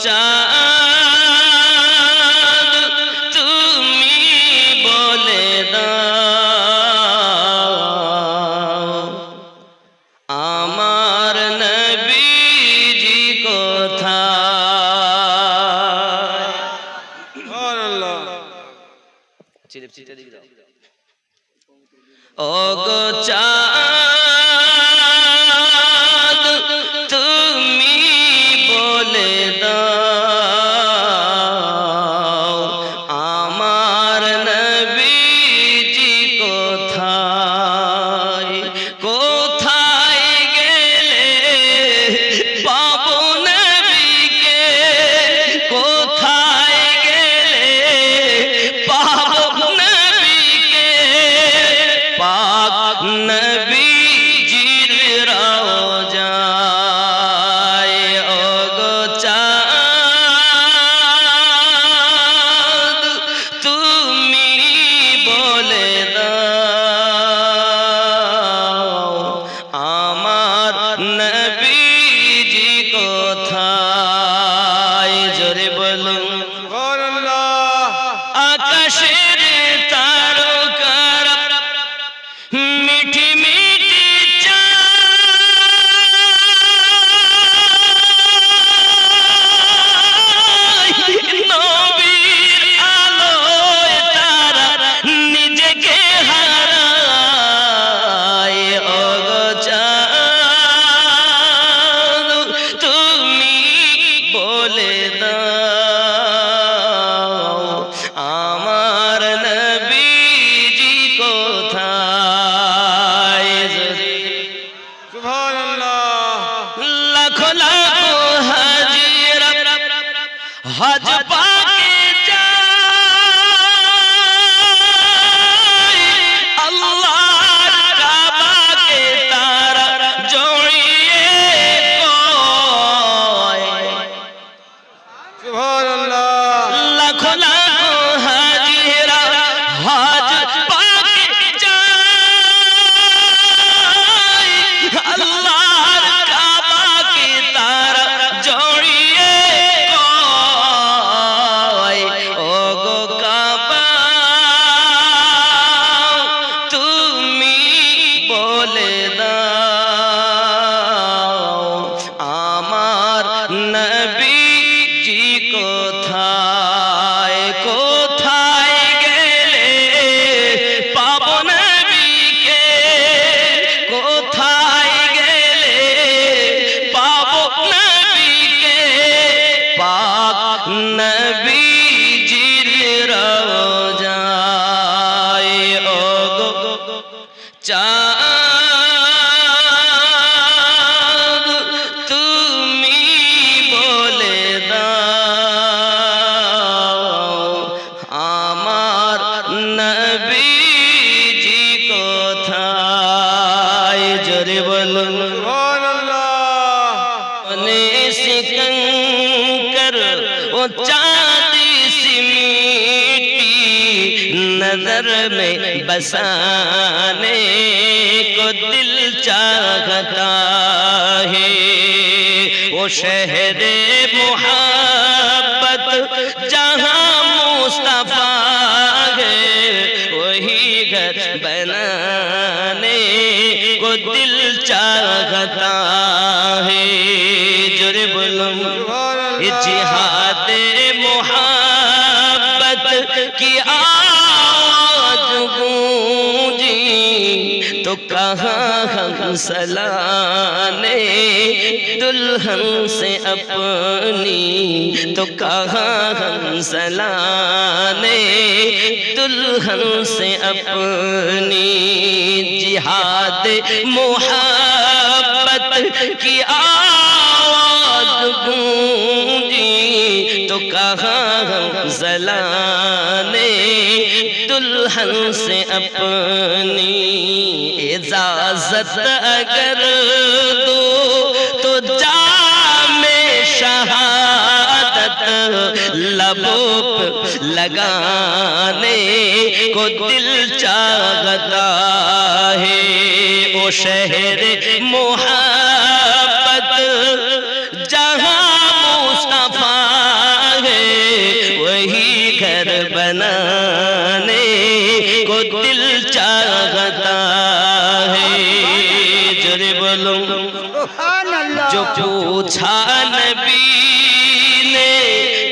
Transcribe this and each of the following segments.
Shut হজ কোথা بسانے کو دل چاہتا ہے۔ وہ شہر محبت جا تو کہاں ہم سلانے دلہن سے اپنی تو کہاں ہم سلانے دلہن سے اپنی جہاد محبت کی آواز گونجی تو کہاں ہم سلانے دلہن سے اپنی اجازت اگر دو تو جام شہادت لبوپ لگانے کو دل چاہتا ہے وہ شہر محمد گھر بنانے کو دل چاہتا ہے۔ جرے بولوں جو پوچھا نبی نے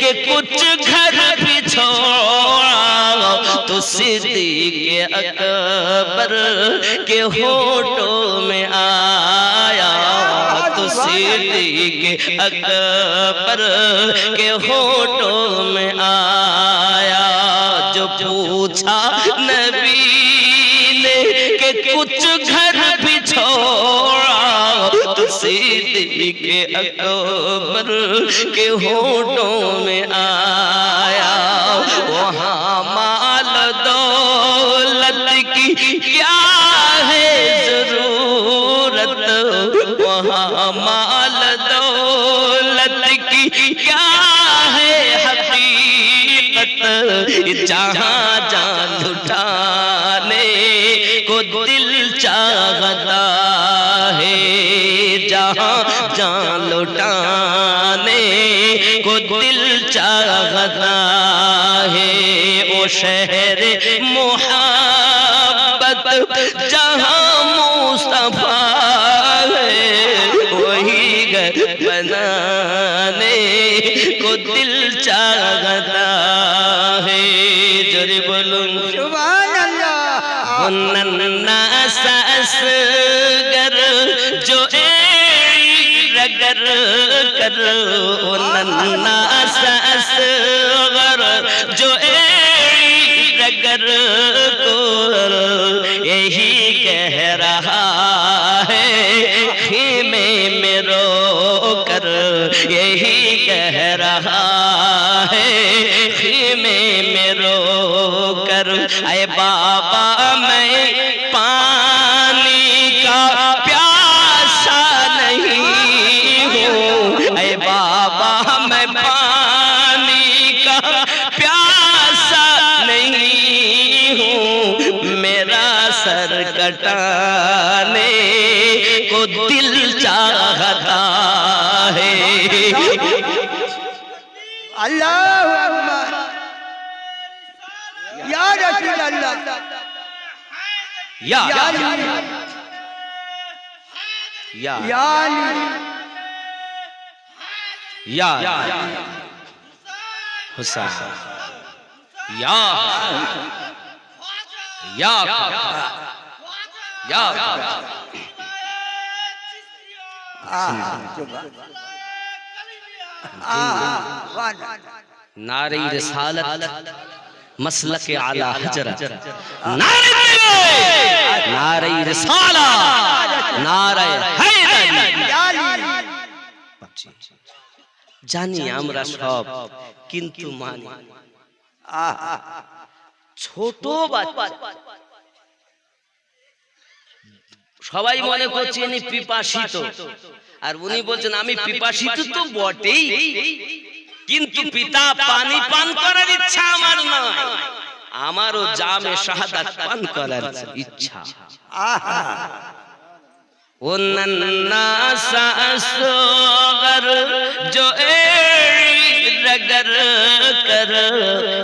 کہ کچھ گھر بھی چھوڑا تو صدیق اکبر کے ہوتوں میں آیا۔ صدیق اکبر کے ہوٹوں میں آیا، جو پوچھا نبی نے کہ کچھ گھر بھی چھوڑا، تو صدیق اکبر کے ہوٹوں میں آیا مال دولت کی کیا ہے حقیقت؟ جہاں جان اٹھانے کو دل چاہتا ہے، جہاں جان لٹانے کو دل چاہتا ہے او شہر محمد बनाने को दिल चाहता है जरे बोलूं सुभान अल्लाह नन्ना ससगर जो रगर कर ओ नन्ना ससगर जो रगर को यही कह रहा لٹانے کو دل چاہتا ہے۔ اللہ یا رسول اللہ۔ یا یا یا حسین۔ یا یا نعرہ رسالت مسلک اعلی حجرت نعرہ رسالہ نعرہ جانی জানি شعب کن تو مانی. چھوٹو বাচ্চা সবাই মনে করছে ইনি পিপাসিত আর উনি বলছেন আমি পিপাসিত তো বটেই কিন্তু পিতা পানি পান করার ইচ্ছা আমার নয় আমারও জামে শাহাদাত পান করার ইচ্ছা वो नन्ना सा सोगर जो एड़ी रगर कर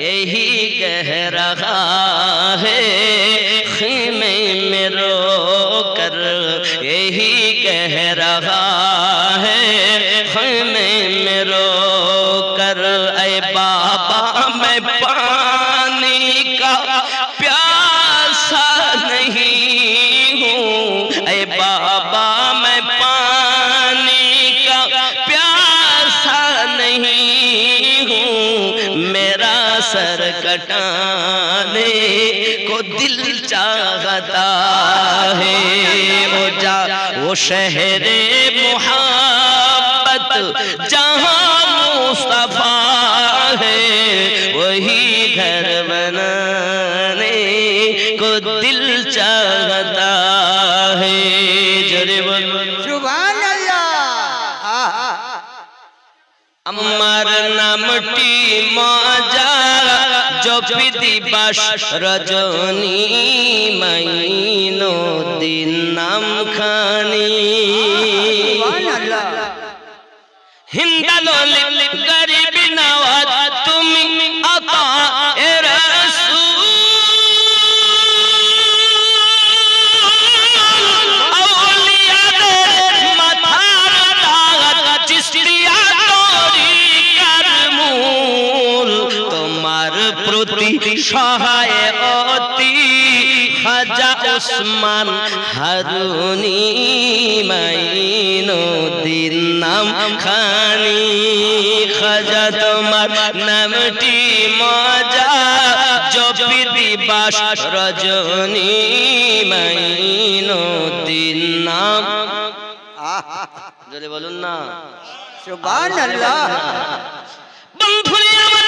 यही कह रहा है صحابہ میں پانی کا پیاسا نہیں ہوں۔ میرا سر کٹانے کو دل چاہتا ہے۔ وہ جا، وہ شہر محبت، جہاں مصطفیٰ ہے۔ وہی گھر بنانے کو دل چاہتا মাটি মাজা জপি দিবাস রজনী মাইনো দিন নাম খানি হিন্দা ললিত গরিব নওয়াজ হারুনি মাইনুদ্দিন নাম খানি খাজা তোমার নামটি মজা। জপি দিবাস রজনী মাইনুদ্দিন নাম জোরে বলুন না। সুবহানাল্লাহ। বন্ধুরে আমার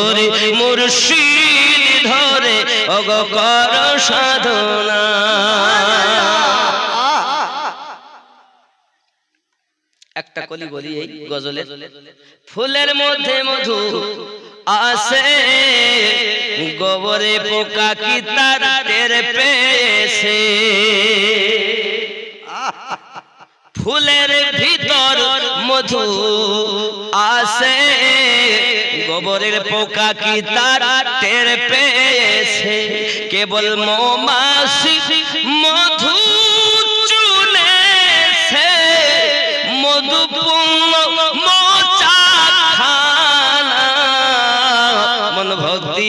ভরে মুর্শিদ ধরে, ওগো কর সাধনা। একটা কলি বলি এই গজলে ফুলের মধ্যে মধু আসে গোবরে পোকা কি তার টের পেয়েছে? ফুলের ভিতর মধু আসে গোবরের পোকা কি তার টের পেয়েছে? কেবল মৌমাছি মধু চুলেছে। মধুপূর্ণ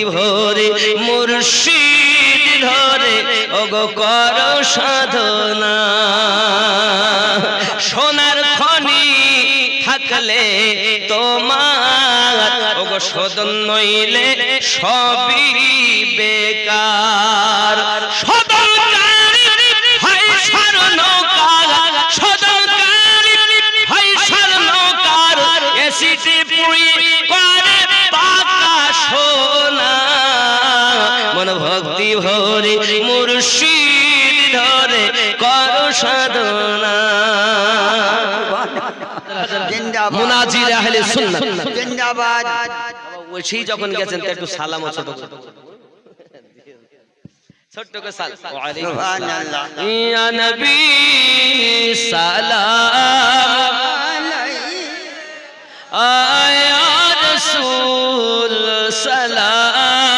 ভরে মুর্শিদ ধরে। ওগো কর সাধনা। সোনার খনি থাকলে তোমার ওগো সদন নইলে সবই বেকার। মন ভক্তি ভরে মুর্শিদ ধরে কর সাধনা। মুনাজির আহলে সুন্নাত। জিন্দাবাদ। সেই যখন গেছেন একটু সালাম ছোট করে। ছোট্ট করে সালাম। সুবহানাল্লাহ। ইয়া নবী সালাম আয়া রাসূল সালাম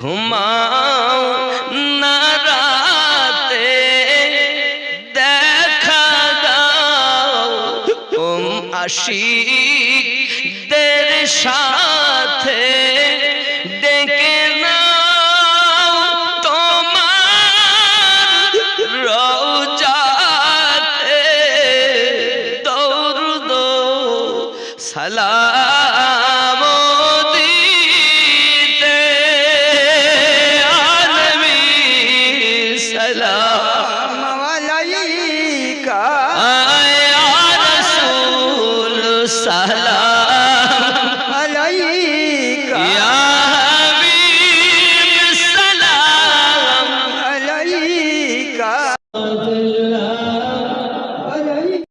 ঘুমাও না রাতে, দেখা দাও ওম আশিকদের সাথে, ডেকে নাও তোমার রওজাতে। দৌড় দিতে সালাম